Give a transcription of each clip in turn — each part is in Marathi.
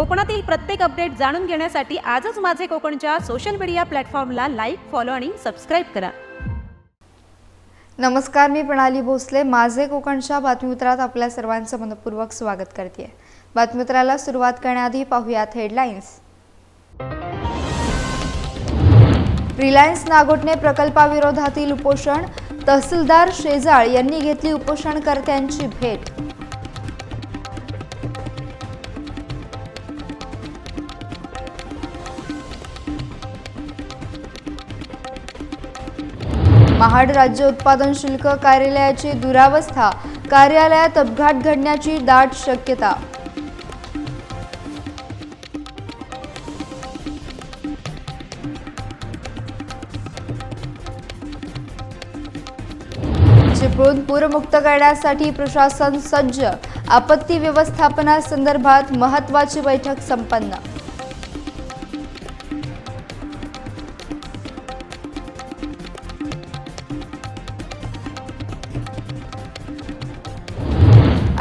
कोकणातील प्रत्येक अपडेट जाणून घेण्यासाठी आजच माझे कोकणच्या सोशल मीडिया प्लॅटफॉर्मला लाईक फॉलो आणि सबस्क्राईब करा. नमस्कार मी प्रणाली भोसले. माझे कोकणच्या बातमीपत्रात आपल्या सर्वांचं मनपूर्वक स्वागत करते बातमीपत्राला सुरुवात करण्याआधी पाहूयात हेडलाईन्स रिलायन्स नागोटणे प्रकल्पाविरोधातील उपोषण. तहसीलदार शेजाळ यांनी घेतली उपोषणकर्त्यांची भेट. महाड राज्य उत्पादन शुल्क कार्यालयाची दुरावस्था कार्यालयात अपघात घडण्याची दाट शक्यता. चिपळूण पूरमुक्त करण्यासाठी प्रशासन सज्ज आपत्ती व्यवस्थापनासंदर्भात महत्वाची बैठक संपन्न.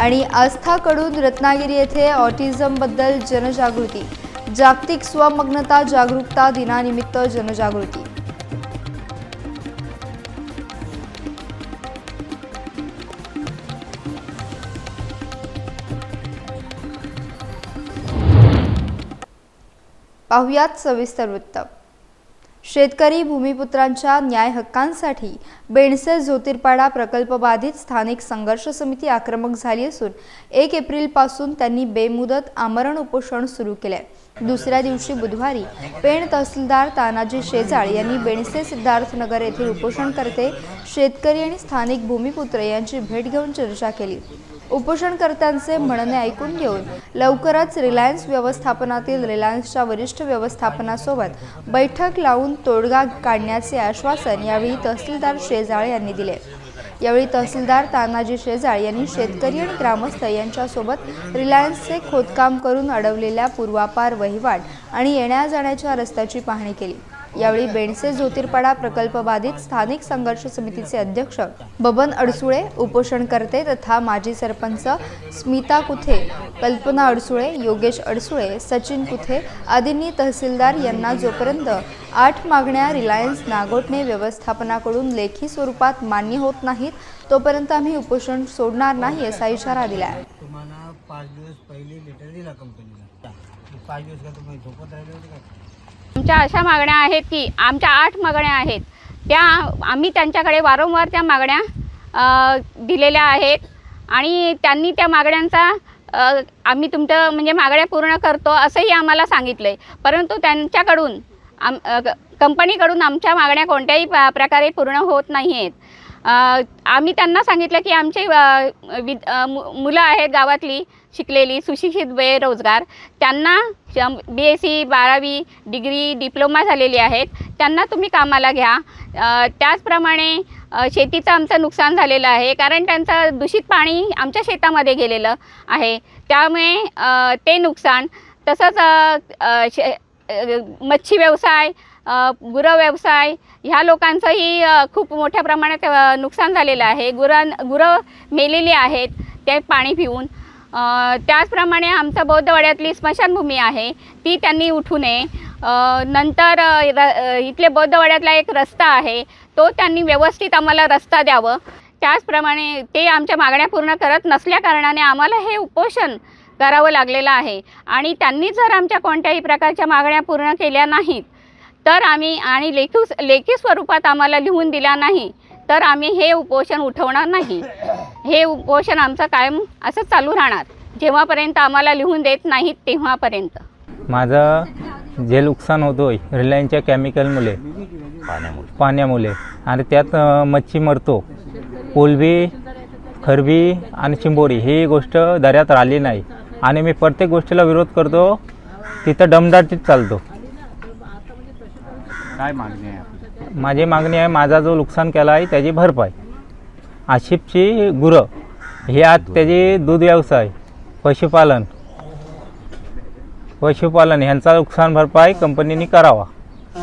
आणि आस्थाकडून रत्नागिरी येथे ऑटिझमबद्दल जनजागृती जागतिक स्वमग्नता जागरूकता दिनानिमित्त जनजागृती. पाहुयात सविस्तर वृत्त. शेतकरी भूमिपुत्रांच्या न्याय हक्कांसाठी बेणसे ज्योतिर्पाडा प्रकल्पबाधित स्थानिक संघर्ष समिती आक्रमक झाली असून एक एप्रिलपासून त्यांनी बेमुदत आमरण उपोषण सुरू केले दुसऱ्या दिवशी बुधवारी पेण तहसीलदार तानाजी शेजाळ यांनी बेणसे सिद्धार्थनगर येथील उपोषणकर्ते शेतकरी आणि स्थानिक भूमिपुत्र यांची भेट घेऊन चर्चा केली. उपोषणकर्त्यांचे म्हणणे ऐकून घेऊन लवकरच रिलायन्स व्यवस्थापनातील रिलायन्सच्या वरिष्ठ व्यवस्थापनासोबत बैठक लावून तोडगा काढण्याचे आश्वासन यावेळी तहसीलदार शेजाळ यांनी दिले. यावेळी तहसीलदार तानाजी शेजाळ यांनी शेतकरी आणि ग्रामस्थ यांच्यासोबत रिलायन्सचे खोदकाम करून अडवलेल्या पूर्वापार वहिवाट आणि येण्या जाण्याच्या रस्त्याची पाहणी केली. यावेळी बेणसे ज्योतिर्पाडा प्रकल्पबाधित स्थानिक संघर्ष समितीचे अध्यक्ष बबन अडसुळे उपोषणकर्ते तथा माजी सरपंच स्मिता कुथे कल्पना अडसुळे योगेश अडसुळे सचिन कुथे आदींनी तहसीलदार यांना जोपर्यंत आठ मागण्या रिलायन्स नागोटने व्यवस्थापनाकडून लेखी स्वरूपात मान्य होत नाहीत तोपर्यंत आम्ही उपोषण सोडणार नाही असा इशारा दिला आहे तुम्हाला पाच दिवस पहिले लेटर दिला कंपनीला पाच दिवस का तुम्ही झोपत राहिले होते का? आमच्या अशा मागण्या आहेत की आमच्या आठ मागण्या आहेत. त्या आम्ही त्यांच्याकडे वारंवार त्या मागण्या दिलेल्या आहेत. आणि त्यांनी त्या मागण्यांचा आम्ही तुमचं म्हणजे मागण्या पूर्ण करतो असंही आम्हाला सांगितलं आहे परंतु त्यांच्याकडून आम कंपनीकडून आमच्या मागण्या कोणत्याही प- प्रकारे पूर्ण होत नाही आहेत आम्ही त्यांना सांगितलं की आमचे विद मु- मुलं आहेत गावातली शिकलेली सुशिक्षित बेरोजगार त्यांना बी एस सी बारावी डिग्री डिप्लोमा झालेली आहेत. त्यांना तुम्ही कामाला घ्या. त्याचप्रमाणे शेतीचं आमचं नुकसान झालेलं आहे. कारण त्यांचं दूषित पाणी आमच्या शेतामध्ये गेलेलं आहे. त्यामुळे ते नुकसान. तसंच शे मच्छी व्यवसाय गुरं व्यवसाय ह्या लोकांचंही खूप मोठ्या प्रमाणात नुकसान झालेलं आहे. गुरं गुरं मेलेली आहेत ते पाणी पिऊन. त्याचप्रमाणे आमचं बौद्धवाड्यातली स्मशानभूमी आहे ती त्यांनी उठू नये. नंतर र- इथले बौद्धवाड्यातला एक रस्ता आहे तो त्यांनी व्यवस्थित आम्हाला रस्ता द्यावं. त्याचप्रमाणे ते आमच्या मागण्या पूर्ण करत नसल्याकारणाने आम्हाला हे उपोषण करावं लागलेलं आहे. आणि त्यांनी जर आमच्या कोणत्याही प्रकारच्या मागण्या पूर्ण केल्या नाहीत तर आम्ही आणि लेखी लेखी स्वरूपात आम्हाला लिहून दिला नाही तर आम्ही हे उपोषण उठवणार नाही. हे उपोषण आमचं कायम असं चालू राहणार. जेव्हापर्यंत आम्हाला लिहून देत नाहीत तेव्हापर्यंत. माझं जे नुकसान होतोय रिलायन्सच्या केमिकलमुळे पाण्यामुळे आणि त्यात मच्छी मरतो कोलबी खरबी आणि चिंबोरी ही गोष्ट दर्यात राहिली नाही. आणि मी प्रत्येक गोष्टीला विरोध करतो तिथं दमदारतीत चालतो. काय मागणी आहे माझी मागणी आहे माझा जो नुकसान केला आहे त्याची भरपाई. आशिफची गुरं ही आज त्याची दूध व्यवसाय पशुपालन पशुपालन ह्यांचा नुकसान भरपाई कंपनीने करावा.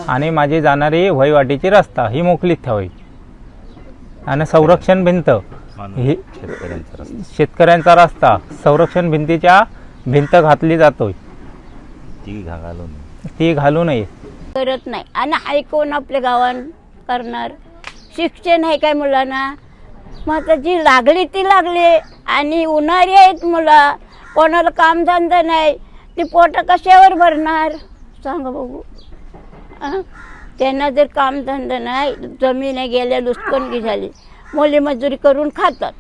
आणि माझी जाणारी वहिवाटीची रस्ता ही मोकळीत ठेवावी. आणि संरक्षण भिंत ही शेतकऱ्यांचा रस्ता. संरक्षण भिंतीच्या भिंत घातली जातोय. ती घालून ती घालू नये. करत नाही. आणि ऐकून कोण आपल्या गावान करणार? शिक्षण आहे काय मुलांना? मग आता जी लागली ती लागली. आणि उन्हाळी आहेत मुलं. कोणाला कामधंदा नाही. ती पोटं कशावर भरणार? सांगा बघू. त्यांना जर कामधंदा नाही जमीन गेल्या लुसकणगी झाली. मोली मजुरी करून खातात.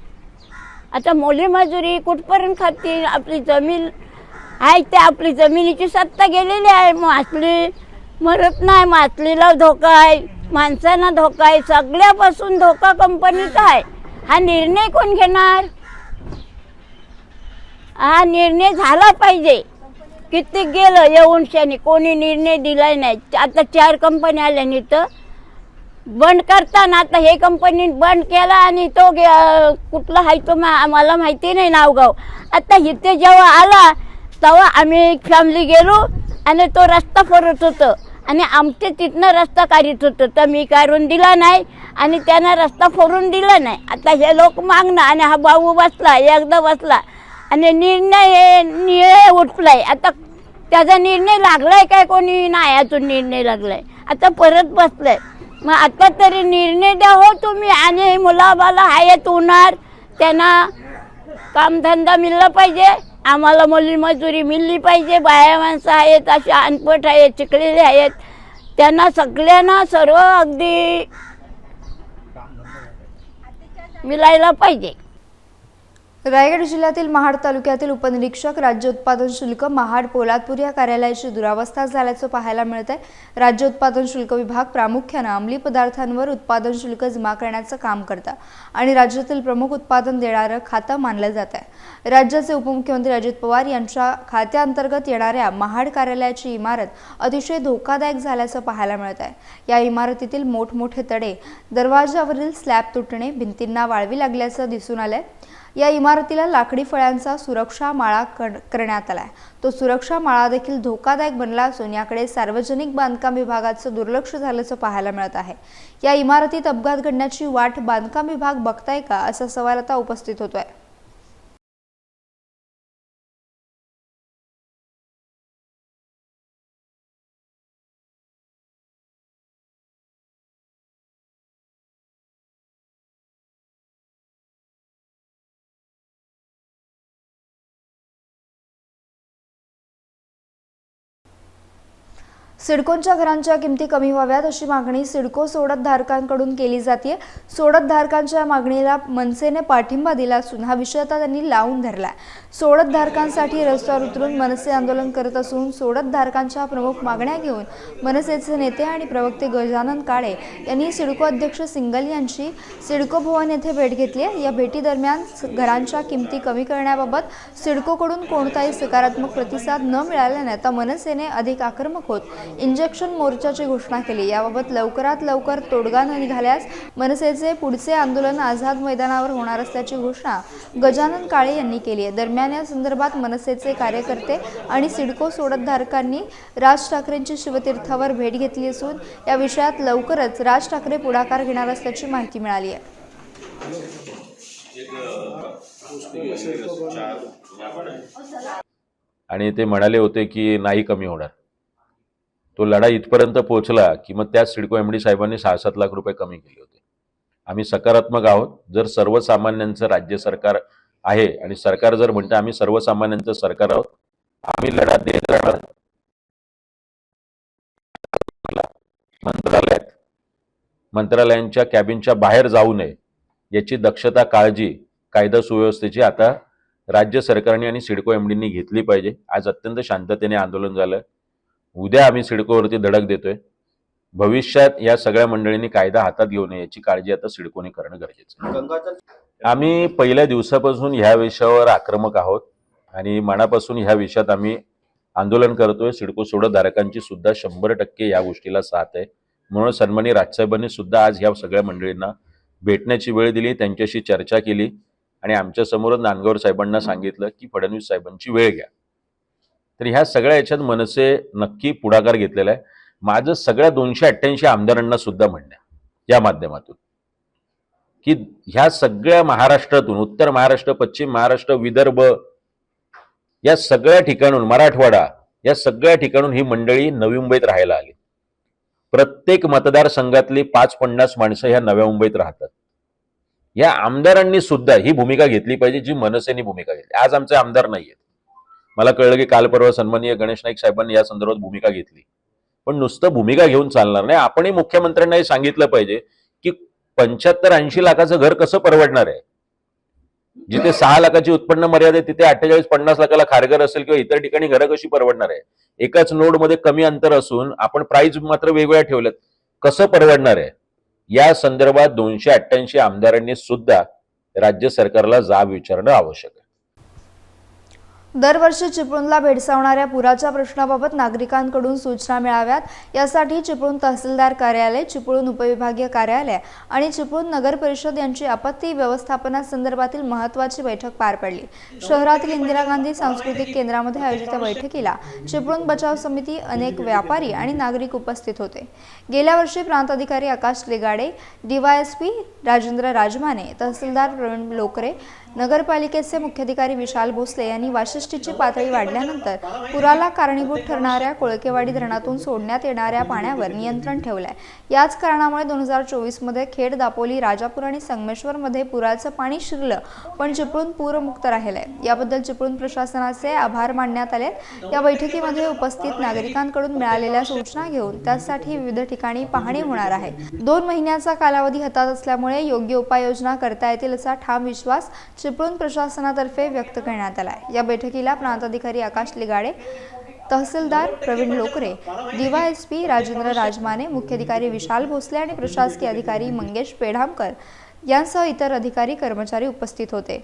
आता मोली मजुरी कुठपर्यंत खातील? आपली जमीन आहे ते आपली जमिनीची सत्ता गेलेली आहे. मग असली मरत नाही मातलीला धोका आहे. माणसांना धोका आहे. सगळ्यापासून धोका कंपनीचा आहे. हा निर्णय कोण घेणार? हा निर्णय झाला पाहिजे. किती गेलं? येऊनशाने. कोणी निर्णय दिलाय नाही. आता चार कंपन्या आल्या तर बंद करताना आता हे कंपनी बंद केला आणि तो गे- कुठला आहे तो मा- मला माहिती नाही नावगाव. आता इथे जेव्हा आला तेव्हा आम्ही फॅमिली गेलो आणि तो रस्ता फरत होतं. आणि आमच्या तिथनं रस्ता काढत होतं. तर मी काढून दिला नाही आणि त्यानं रस्ता फोडून दिला नाही. आता हे लोक मागणं आणि हा भाऊ बसला एकदा बसला आणि निर्णय हे निर्णय उठलाय. आता त्याचा निर्णय लागलाय काय कोणी? नाही अजून निर्णय लागलाय. आता परत बसलाय. मग आता तरी निर्णय द्या हो तुम्ही आणि मुलाबाला हायत होणार. त्यांना कामधंदा मिळला पाहिजे. आम्हाला मुली मजुरी मिळली पाहिजे बाया माणसं आहेत असे अनपट आहेत चिकलेले आहेत. त्यांना सगळ्यांना सर्व अगदी मिळायला पाहिजे. रायगड जिल्ह्यातील महाड तालुक्यातील उपनिरीक्षक राज्य उत्पादन शुल्क महाड पोलादपूर या कार्यालयाची दुरावस्था झाल्याचं पाहायला मिळत आहे. राज्य उत्पादन शुल्क विभाग प्रामुख्यानं अंमली पदार्थांवर उत्पादन शुल्क जमा करण्याचं काम करतं आणि राज्यातील प्रमुख उत्पादन देणारं खातं मानलं जात आहे. राज्याचे उपमुख्यमंत्री अजित पवार यांच्या खात्याअंतर्गत येणाऱ्या महाड कार्यालयाची इमारत अतिशय धोकादायक झाल्याचं पाहायला मिळत आहे. या इमारतीतील मोठमोठे तडे दरवाजावरील स्लॅब तुटणे भिंतींना वाळवी लागल्याचं दिसून आलंय. या इमारतीला लाकडी फळ्यांचा सुरक्षा माळा कर- करण्यात आलाय. तो सुरक्षा माळा देखील धोकादायक बनला असून याकडे सार्वजनिक बांधकाम विभागाचं दुर्लक्ष झाल्याचं पाहायला मिळत आहे. या इमारतीत अपघात घडण्याची वाट बांधकाम विभाग बघताय का असा सवाल आता उपस्थित होतोय. सिडकोंच्या घरांच्या किमती कमी व्हाव्यात अशी मागणी सिडको सोडत धारकांकडून केली जाते सोडत धारकांच्या मागणीला मनसेने पाठिंबा दिला असून हा विषय आता त्यांनी लावून धरला सोडत धारकांसाठी रस्त्यावर उतरून मनसे आंदोलन करत असून सोडत धारकांच्या प्रमुख मागण्या घेऊन मनसेचे नेते आणि प्रवक्ते गजानन काळे यांनी सिडको अध्यक्ष सिंगल यांची सिडको भवन येथे भेट घेतली आहे. या भेटीदरम्यान घरांच्या किमती कमी करण्याबाबत सिडकोकडून कोणताही सकारात्मक प्रतिसाद न मिळाल्याने आता मनसेने अधिक आक्रमक होत इंजेक्शन मोर्चाची घोषणा केली. याबाबत लवकरात लवकर तोडगा न निघाल्यास मनसेचे पुढचे आंदोलन आझाद मैदानावर होणार असल्याची घोषणा गजानन काळे यांनी केली आहे. दरम्यान या संदर्भात मनसेचे कार्यकर्ते आणि सिडको सोडतधारकांनी राज ठाकरेंची शिवतीर्थावर भेट घेतली असून या विषयात लवकरच राज ठाकरे पुढाकार घेणार असल्याची माहिती मिळाली आहे. आणि ते म्हणाले होते की नाही कमी होणार. तो लढा इथपर्यंत पोहोचला की मग त्याच सिडको एम डी साहेबांनी सहा सात लाख रुपये कमी केले होते. आम्ही सकारात्मक आहोत. जर सर्वसामान्यांचं राज्य सरकार आहे आणि सरकार जर म्हणतं आम्ही सर्वसामान्यांचं सरकार आहोत आम्ही लढा देत राहणार. मंत्रालयात. मंत्रालयांच्या कॅबिनच्या बाहेर जाऊ नये. याची दक्षता काळजी कायदा सुव्यवस्थेची आता राज्य सरकारने आणि सिडको एमडींनी घेतली पाहिजे. आज अत्यंत शांततेने आंदोलन झालं. उद्या आम्ही सिडकोवरती धडक देतोय. भविष्यात या सगळ्या मंडळींनी कायदा हातात घेऊ नये याची काळजी आता सिडकोने करणं गरजेचं आहे. आम्ही पहिल्या दिवसापासून ह्या विषयावर आक्रमक आहोत आणि मनापासून ह्या विषयात आम्ही आंदोलन करतोय. सिडको सोडतधारकांची सुद्धा शंभर टक्के या गोष्टीला साथ आहे. म्हणून सन्मानी राजसाहेबांनी सुद्धा आज ह्या सगळ्या मंडळींना भेटण्याची वेळ दिली त्यांच्याशी चर्चा केली आणि आमच्या समोरच नांदगावर साहेबांना सांगितलं की फडणवीस साहेबांची वेळ घ्या. तर ह्या सगळ्या याच्यात मनसे नक्की पुढाकार घेतलेला आहे. माझं सगळ्या दोनशे अठ्ठ्याऐंशी आमदारांना सुद्धा म्हणणं या माध्यमातून. की ह्या सगळ्या महाराष्ट्रातून उत्तर महाराष्ट्र पश्चिम महाराष्ट्र विदर्भ या सगळ्या ठिकाणून मराठवाडा या सगळ्या ठिकाणून ही मंडळी नवी मुंबईत राहायला आली. प्रत्येक मतदारसंघातली पाच पन्नास माणसं ह्या नव्या मुंबईत राहतात. या आमदारांनी सुद्धा ही भूमिका घेतली पाहिजे जी मनसेने भूमिका घेतली. आज आमचे आमदार नाही आहेत मला कळलं की काल परवा सन्माननीय गणेश नाईक साहेबांनी या संदर्भात भूमिका घेतली. पण नुसतं भूमिका घेऊन चालणार नाही. आपणही मुख्यमंत्र्यांना हे सांगितलं पाहिजे की पंच्याहत्तर ऐंशी लाखाचं घर कसं परवडणार आहे? जिथे सहा लाखाची उत्पन्न मर्यादा आहे तिथे अठ्ठेचाळीस पन्नास लाखाला खारघर असेल किंवा इतर ठिकाणी घरं कशी परवडणार आहे? एकाच नोडमध्ये कमी अंतर असून आपण प्राइस मात्र वेगवेगळ्या ठेवल्यात. कसं परवडणार आहे? या संदर्भात दोनशे अठ्ठ्याऐंशी आमदारांनी सुद्धा राज्य सरकारला जाब विचारणं आवश्यक आहे. दरवर्षी चिपळूणला भेडसावणाऱ्या पुराच्या प्रश्नाबाबत नागरिकांकडून सूचना मिळाव्यात. यासाठी चिपळूण तहसीलदार कार्यालय चिपळूण उपविभागीय कार्यालय आणि चिपळूण नगर परिषद यांची आपत्ती व्यवस्थापनासंदर्भातील महत्त्वाची बैठक पार पडली. शहरातील इंदिरा गांधी सांस्कृतिक केंद्रामध्ये आयोजित बैठकीला चिपळूण बचाव समिती अनेक व्यापारी आणि नागरिक उपस्थित होते. गेल्या वर्षी प्रांत अधिकारी आकाश लिगाडे डीवायएसपी राजेंद्र राजमाने तहसीलदार प्रवीण लोकरे नगरपालिकेचे मुख्याधिकारी विशाल भोसले यांनी वाशिष्ठीची पातळी वाढल्यानंतर पुराला कारणीभूत ठरणाऱ्या कोळकेवाडी धरणातून सोडण्यात येणाऱ्या पाण्यावर नियंत्रण ठेवलंय. याच कारणामुळे दोन हजार चोवीसमध्ये खेड दापोली राजापूर आणि संगमेश्वरमध्ये पुराचं पाणी शिरलं पण चिपळूण पूरमुक्त राहिलंय. याबद्दल चिपळूण प्रशासनाचे आभार मानण्यात आले या बैठकीमध्ये उपस्थित नागरिकांकडून मिळालेल्या सूचना घेऊन त्यासाठी विविध ठिकाणी पाहणी होणार आहे. दोन महिन्याचा कालावधी हातात असल्यामुळे योग्य उपाययोजना करता येतील असा ठाम विश्वास चिपळूण प्रशासनातर्फे व्यक्त करण्यात आला या बैठकीला प्रांताधिकारी आकाश लिगाडे तहसीलदार प्रवीण लोकरे डीवायएसपी राजेंद्र राजमाने मुख्याधिकारी विशाल भोसले आणि प्रशासकीय अधिकारी मंगेश पेढामकर यांसह इतर अधिकारी कर्मचारी उपस्थित होते.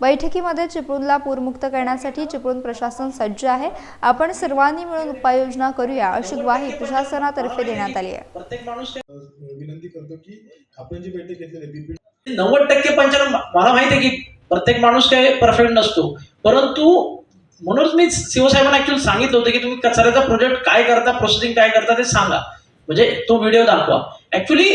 बैठकीमध्ये चिपळूणला पूरमुक्त करण्यासाठी चिपळूण प्रशासन सज्ज आहे. आपण सर्वांनी मिळून उपाययोजना करूया अशी ग्वाही प्रशासनातर्फे देण्यात आली आहे. प्रत्येक माणूस विनंती करतो की आपण जी बैठक घेतलेली नव्वद टक्के पंचायत मला माहिती आहे की प्रत्येक माणूस काय परफेक्ट नसतो. परंतु म्हणूनच मी शिवसाहेबांना ऍक्च्युअली सांगितलं होतं की तुम्ही कचऱ्याचा प्रोजेक्ट काय करता प्रोसेसिंग काय करता ते सांगा. म्हणजे तो व्हिडिओ दाखवा. ऍक्च्युली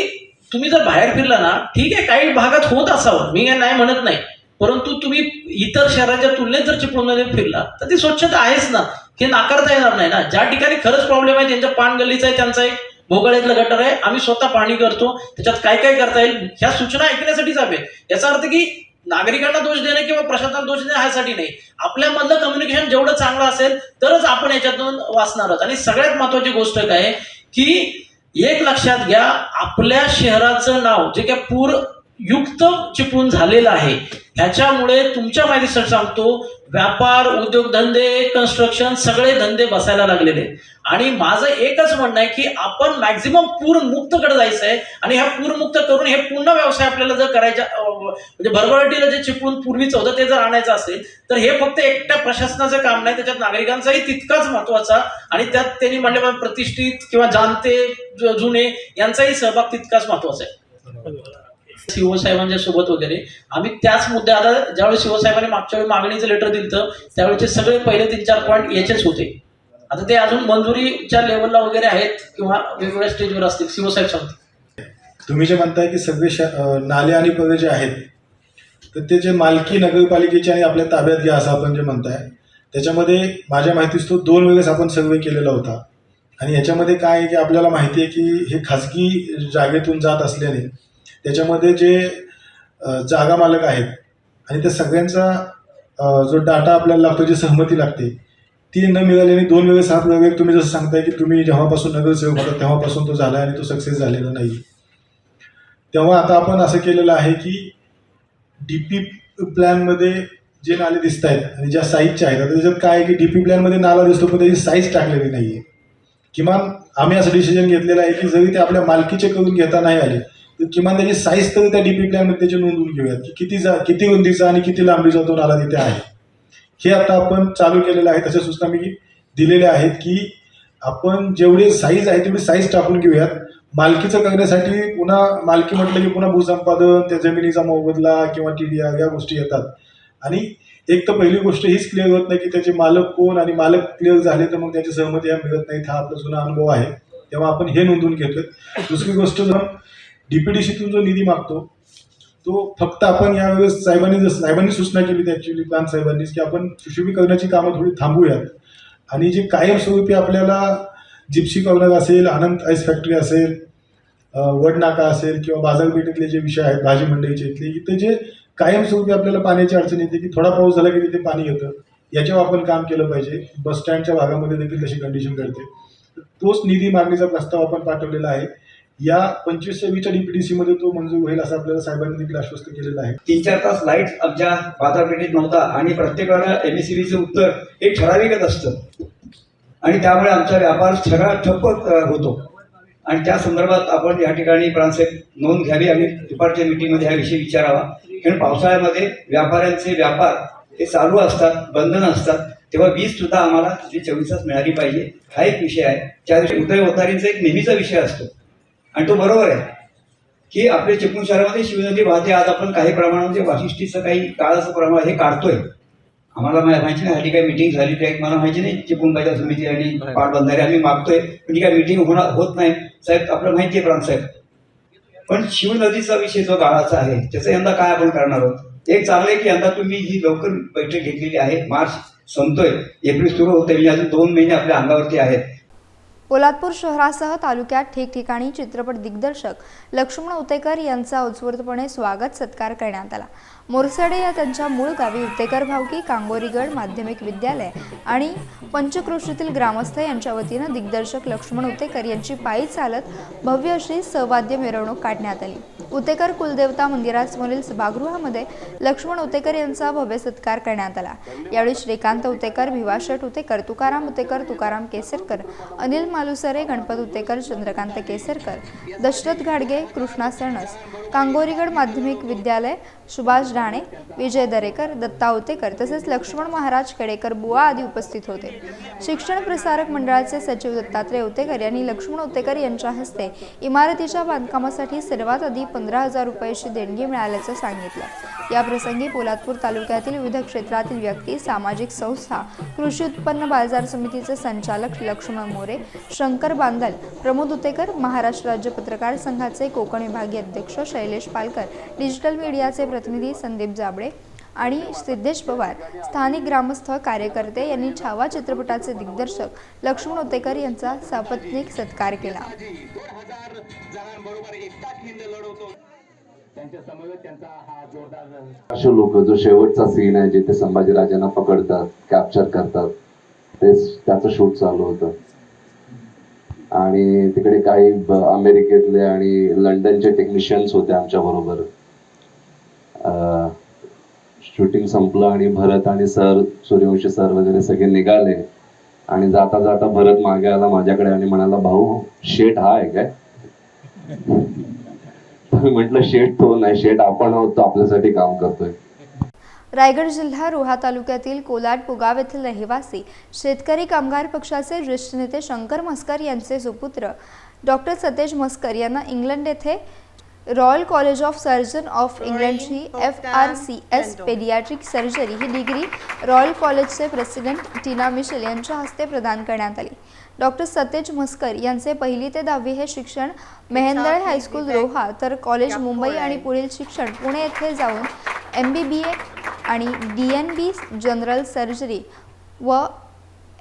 तुम्ही जर बाहेर फिरला ना ठीक आहे काही भागात होत असावं. मी काय नाही म्हणत नाही. परंतु तुम्ही इतर शहराच्या तुलनेत जर चिपळूणमध्ये फिरला तर ती स्वच्छता आहेच ना. हे नाकारता येणार नाही ना. ज्या ठिकाणी खरंच प्रॉब्लेम आहे त्यांच्या पान गल्लीचा आहे त्यांचा एक भोगाळ्यातलं गटर आहे. आम्ही स्वतः पाणी करतो. त्याच्यात काय काय करता येईल ह्या सूचना ऐकण्यासाठीच हवे. याचा अर्थ की नागरिकांना दोष देणे किंवा प्रशासनाला दोष देणे ह्यासाठी नाही. आपल्यामधलं कम्युनिकेशन जेवढं चांगलं असेल तरच आपण याच्यातून वाचणार आहोत. आणि सगळ्यात महत्वाची गोष्ट काय की एक लक्षात घ्या आपल्या शहराचं नाव जे काय पूर युक्त चिपून झालेलं आहे. ह्याच्यामुळे तुमच्या माहितीसाठी सांगतो व्यापार उद्योगधंदे कन्स्ट्रक्शन सगळे धंदे बसायला लागलेले. आणि माझं एकच म्हणणं आहे की आपण मॅक्झिमम पूर्ण मुक्तकडे जायचं आहे आणि ह्या पूरमुक्त करून हे पूर्ण व्यवसाय आपल्याला जर करायचा म्हणजे भरभराटीला जे चिपून पूर्वीचं होतं ते जर आणायचं असेल तर हे फक्त एकट्या प्रशासनाचं काम नाही त्याच्यात नागरिकांचाही तितकाच महत्त्वाचा आणि त्यात त्यांनी म्हणले प्रतिष्ठित किंवा जाणते जुने यांचाही सहभाग तितकाच महत्त्वाचा आहे. शिवसाहेबांच्या साहेबांच्या सोबत वगैरे. आम्ही त्याच मुद्द्या आता ज्यावेळी शिवसाहेबांनी मागच्या वेळी मागणीचं लेटर दिलं त्यावेळेचे सगळे पहिले तीन चार पॉईंट याचेच होते. आता ते अजून मंजुरीच्या लेवलला वगैरे आहेत किंवा वेगवेगळ्या स्टेजवर असतील शिवसाहेब साहेब सांगतील. तुम्ही जे म्हणताय की सगळे नाले आणि पवे जे आहेत तर ते जे मालकी नगरपालिकेचे आणि आपल्या ताब्यात घ्या असं आपण जे म्हणताय त्याच्यामध्ये माझ्या माहितीस तो दोन वेळेस आपण सर्वे केलेला होता. आणि याच्यामध्ये काय आहे की आपल्याला माहिती आहे की हे खाजगी जागेतून जात असल्याने त्याच्यामध्ये जे जागा मालक आहेत आणि त्या सगळ्यांचा जो डाटा आपल्याला लागतो जी सहमती लागते ती न मिळाल्याने दोन वेळेस सात वेळेस तुम्ही जसं सांगताय की तुम्ही जेव्हापासून नगरसेवक होता तेव्हापासून तो झाला आणि तो सक्सेस झालेला नाही. तेव्हा आता आपण असं केलेलं आहे की डी पी प्लॅनमध्ये जे नाले दिसत आहेत आणि ज्या साईजच्या आहेत आता त्याच्यात काय आहे की डी पी प्लॅनमध्ये नाला दिसतो पण त्याची साईज टाकलेली नाही आहे किमान आम्ही असं डिसिजन घेतलेलं आहे की जरी ते आपल्या मालकीचे करून घेता नाही आले किमान त्याची साईज तरी त्या डीपी प्लॅनमध्ये त्याची नोंदवून घेऊयात की किती जा किती रुंदीचा आणि किती लांबीचा तो नाला तिथे आहे. हे आता आपण चालू केलेलं आहे तशा सूचना मी दिलेल्या आहेत की आपण जेवढी साईज आहे तेवढी साईज टाकून घेऊयात. मालकीचं करण्यासाठी पुन्हा मालकी म्हटलं की पुन्हा भूसंपादन त्या जमिनीचा मोबदला किंवा टी या गोष्टी येतात. आणि एक तर पहिली गोष्ट हीच क्लिअर होत नाही की त्याचे मालक कोण आणि मालक क्लिअर झाले तर मग त्याची सहमती मिळत नाहीत हा आपला जुना अनुभव आहे. तेव्हा आपण हे नोंदवून घेतोय. दुसरी गोष्ट जर डीपीडीसीतून जो निधी मागतो तो फक्त आपण यावेळेस साहेबांनी जर साहेबांनी सूचना केली ॲक्च्युली प्लान साहेबांनी की आपण सुशोभीकरणाची कामं थोडी थांबूयात. आणि जे कायमस्वरूपी आपल्याला जिप्सी कॉर्नर असेल अनंत आईस फॅक्टरी असेल वडनाका असेल किंवा बाजारपेठेतले जे विषय आहेत भाजी मंडईचे इथले इथे जे कायमस्वरूपी आपल्याला पाण्याची अडचण येते की थोडा पाऊस झाला की तिथे पाणी येतं याच्यावर आपण काम केलं पाहिजे. बस स्टँडच्या भागामध्ये देखील तशी कंडिशन घडते. तोच निधी मागणीचा प्रस्ताव आपण पाठवलेला आहे. या पंचवीस सव्वीसच्या डीपीडीसी मध्ये तो मंजूर होईल असं आपल्याला साहेबांनी देखील आश्वस्त केलेलं आहे. तीन चार तास लाइट आमच्या बाजारपेठेत नव्हता आणि प्रत्येकाला एमएससीबीचं उत्तर हे ठराविकच असतं. आणि त्यामुळे आमचा व्यापार सगळा ठप्प होतो. आणि त्या संदर्भात आपण या ठिकाणी प्रांसाहेब नोंद घ्यावी आणि दुपारच्या मिटिंगमध्ये हा विषय विचारावा. कारण पावसाळ्यामध्ये व्यापाऱ्यांचे व्यापार हे चालू असतात बंधन असतात तेव्हा वीज सुद्धा आम्हाला तिथे चोवीस तास मिळाली पाहिजे. हा एक विषय आहे. त्या दिवशी उदय एक नेहमीचा विषय असतो. आणि तो बरोबर आहे की आपल्या चिपळूण शहरामध्ये शिवनदी वाहते. आज आपण काही प्रमाणामध्ये वाशिष्ठीचं काही काळाचं प्रमाण हे काढतोय. आम्हाला माहिती नाही. हल्ली काही मिटिंग झाली काही मला माहिती नाही. चिपळूण बाजार समिती आणि पाटबंधारे आम्ही मागतोय. पण ती काही मिटिंग होणार होत नाही. साहेब आपल्याला माहिती आहे प्रांतसाहेब पण शिवनदीचा विषय जो गाळाचा आहे त्याचं यंदा काय आपण करणार आहोत? एक चांगलं आहे की यंदा तुम्ही ही लवकर बैठक घेतलेली आहे. मार्च संपतोय. एप्रिल सुरू होतोय. म्हणजे अजून दोन महिने आपल्या अंगावरती आहेत. पोलादपूर शहरासह तालुक्यात ठिकठिकाणी चित्रपट दिग्दर्शक लक्ष्मण उतेकर यांचा उत्स्फूर्तपणे स्वागत सत्कार करण्यात आला. मोरसडे या त्यांच्या मूळ गावी उतेकर भावकी कांगोरीगड माध्यमिक विद्यालय आणि पंचक्रोशीतील ग्रामस्थ यांच्या वतीनं दिग्दर्शक लक्ष्मण उतेकर यांची पायी चालत भव्य अशी सवाद्य मिरवणूक काढण्यात आली. उतेकर कुलदेवता मंदिरासमोरील सभागृहामध्ये लक्ष्मण उतेकर यांचा भव्य सत्कार करण्यात आला. यावेळी श्रीकांत उतेकर भिवाशट उतेकर तुकाराम उतेकर तुकाराम केसरकर अनिल मालुसरे गणपत उतेकर चंद्रकांत केसरकर दशरथ घाडगे कृष्णा सणस कांगोरीगड माध्यमिक विद्यालय सुभाष राणे विजय दरेकर दत्ता उतेकर तसेच लक्ष्मण महाराज केडेकर बुवा आदी उपस्थित होते. शिक्षण प्रसारक मंडळाचे सचिव दत्तात्रय उतेकर यांनी लक्ष्मण उतेकर यांच्या हस्ते इमारतीच्या बांधकामासाठी सर्वात आधी पंधरा हजार रुपयाची देणगी मिळाल्याचं सांगितलं. याप्रसंगी पोलादपूर तालुक्यातील विविध क्षेत्रातील व्यक्ती सामाजिक संस्था कृषी उत्पन्न बाजार समितीचे संचालक लक्ष्मण मोरे शंकर बांदल प्रमोद उतेकर महाराष्ट्र राज्य पत्रकार संघाचे कोकण विभागीय अध्यक्ष शैलेश पालकर डिजिटल मीडियाचे प्रतिनिधी संदीप जाबळे आणि सिद्धेश पवार स्थानिक ग्रामस्थ कार्यकर्ते यांनी छावा चित्रपटाचे दिग्दर्शक लक्ष्मण उतेकर यांचा सापत्निक सत्कार केला. असे लोक जो शेवटचा सीन आहे जिथे संभाजीराजांना पकडतात कॅप्चर करतात ते त्याचं शूट चालू होतं. आणि तिकडे काही अमेरिकेतले आणि लंडनचे टेक्निशियन्स होते आमच्या बरोबर. शूटिंग संपलं आणि भरत आणि सर सूर्यवंशी सर वगैरे सगळे निघाले. आणि जाता जाता भरत मागे आला माझ्याकडे आणि म्हणाला भाऊ शेट हा आहे काय? म्हटलं शेट तो नाही शेट आपण आहोत तो आपल्यासाठी काम करतोय. रायगड जिल्हा रोहा तालुक्यातील कोलाड पुगाव येथील रहिवासी शेतकरी कामगार पक्षाचे ज्येष्ठ नेते शंकर मस्कर यांचे सुपुत्र डॉक्टर सतेज मस्कर यांना इंग्लंड येथे Royal College of Surgeon of इंग्लंडची F R C S paediatric surgery ही डिग्री रॉयल कॉलेजचे प्रेसिडेंट टीना मिशेल यांच्या हस्ते प्रदान करण्यात आली. डॉक्टर सतेज म्हस्कर यांचे पहिली ते दहावी हे शिक्षण मेहेंदळे हायस्कूल रोहा तर कॉलेज मुंबई आणि पुढील शिक्षण पुणे येथे जाऊन एम बी बी ए आणि D N B general surgery व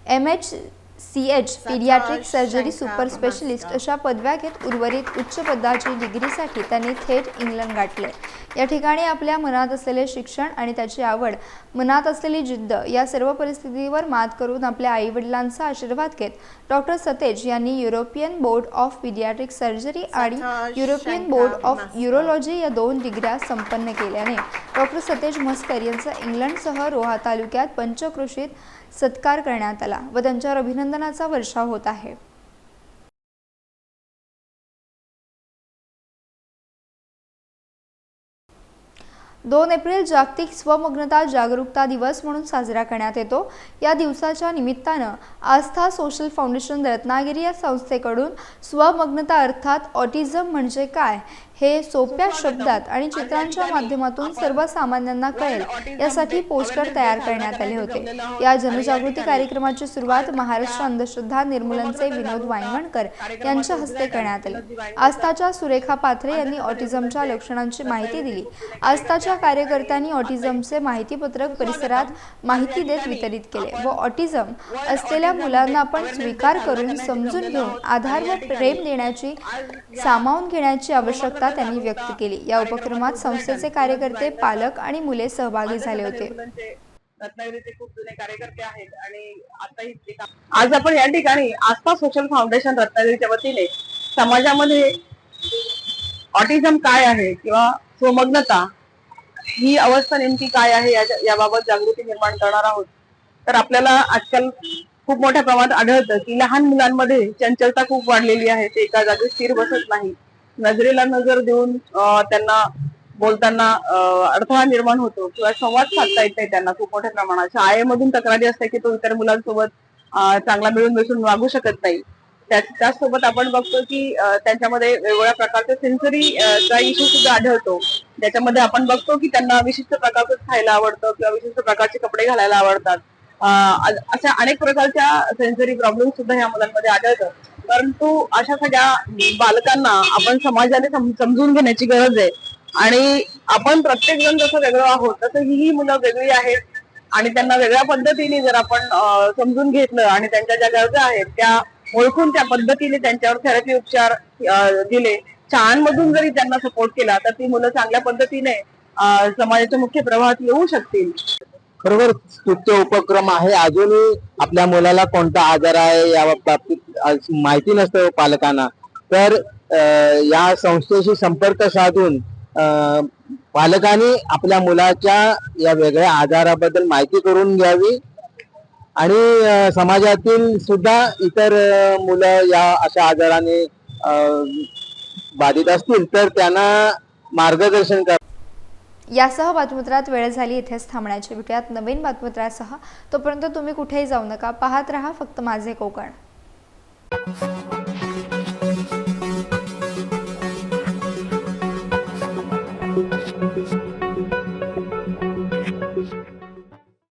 M H C H paediatric surgery super specialist अशा पदव्या घेत उर्वरित उच्च पदाची डिग्रीसाठी त्यांनी थेट इंग्लंड गाठले. या ठिकाणी आपल्या मनात असलेले शिक्षण आणि त्याची आवड मनात असलेली जिद्द या सर्व परिस्थितीवर मात करून आपल्या आईवडिलांचा आशीर्वाद घेत डॉक्टर सतेज यांनी European board of paediatric surgery आणि युरोपियन बोर्ड ऑफ युरोलॉजी या दोन डिग्र्या संपन्न केल्याने डॉक्टर सतेज म्हस्कर यांचा इंग्लंडसह रोहा तालुक्यात पंचक्रोशीत सत्कार करण्यात आला व त्यांच्यावर अभिनंदनाचा वर्षाव होत आहे. दोन एप्रिल जागतिक स्वमग्नता जागरूकता दिवस म्हणून साजरा करण्यात येतो. या दिवसाच्या निमित्तानं आस्था सोशल फाउंडेशन रत्नागिरी या संस्थेकडून स्वमग्नता अर्थात ऑटिझम म्हणजे काय हे सोप्या शब्दात आणि चित्रांच्या माध्यमातून सर्वसामान्यांना कळेल. यासाठी पोस्टर तयार करण्यात आले होते. या जनजागृती कार्यक्रमाची सुरुवात महाराष्ट्र अंधश्रद्धा निर्मूलनचे विनोद वायंगणकर यांच्या हस्ते करण्यात आली. आस्थाच्या सुरेखा पाथरे यांनी ऑटिझमच्या लक्षणांची माहिती दिली. आस्थाच्या कार्यकर्त्यांनी ऑटिझमचे माहितीपत्रक परिसरात माहिती देत वितरित केले व ऑटिझम असलेल्या मुलांना आपण स्वीकार करून समजून घेऊन आधार व प्रेम देण्याची सामावून घेण्याची आवश्यकता त्यांनी व्यक्त केली. या उपक्रमात संस्थेचे कार्यकर्ते पालक आणि मुले सहभागी झाले होते. रत्नागिरीचे खूप जुने कार्यकर्ते आहेत आणि आताही ते काम- आज आपण या ठिकाणी आस्था सोशल फाउंडेशन रत्नागिरीच्या वतीने समाजामध्ये ऑटिझम काय आहे किंवा स्वमग्नता ही अवस्था नेमकी काय आहे याबाबत जागृती निर्माण करणार आहोत. तर आपल्याला आजकाल खूप मोठ्या प्रमाणात आढळतं की लहान मुलांमध्ये चंचलता खूप वाढलेली आहे. ते एका जागी स्थिर बसत नाही नजरेला नजर देऊन त्यांना बोलताना अडथळा निर्माण होतो किंवा संवाद साधता येत नाही त्यांना खूप मोठ्या प्रमाणात. शाळेमधून तक्रारी असते की तो इतर मुलांसोबत चांगला मिळून मिसळून वागू शकत नाही. त्याचसोबत आपण बघतो की त्यांच्यामध्ये वेगवेगळ्या प्रकारचे सेन्सरी चा इश्यू सुद्धा आढळतो. त्याच्यामध्ये आपण बघतो की त्यांना विशिष्ट प्रकारचं खायला आवडतं किंवा विशिष्ट प्रकारचे कपडे घालायला आवडतात. अशा अनेक प्रकारच्या सेन्सरी प्रॉब्लेम सुद्धा ह्या मुलांमध्ये आढळतात. परंतु अशा सगळ्या बालकांना आपण समाजाने समजून घेण्याची गरज आहे. आणि आपण प्रत्येक जण जसं वेगळं आहोत तसं ही मुलं वेगळी आहेत. आणि त्यांना वेगळ्या पद्धतीने जर आपण समजून घेतलं आणि त्यांच्या ज्या गरजा आहेत त्या ओळखून त्या पद्धतीने त्यांच्यावर थेरपी उपचार दिले शाळांमधून जरी त्यांना सपोर्ट केला तर ती मुलं चांगल्या पद्धतीने समाजाच्या मुख्य प्रवाहात येऊ शकतील. बरोबर स्तुत्य उपक्रम आहे. अजूनही आपल्या मुलाला कोणता आजार आहे या बाबतीत माहिती नसतं पालकांना. तर अं, या संस्थेशी संपर्क साधून अं, पालकांनी आपल्या मुलाच्या या वेगळ्या आजाराबद्दल माहिती करून घ्यावी. आणि समाजातील सुद्धा इतर मुलं या अशा आजाराने अं, बाधित असतील तर त्यांना मार्गदर्शन कर. यासह बातमीपत्रात वेळ झाली इथेच थांबण्याची. भेटूयात नवीन बातमीपत्रासह. तोपर्यंत तुम्ही कुठेही जाऊ नका. पाहत रहा फक्त माझे कोकण. Thank you.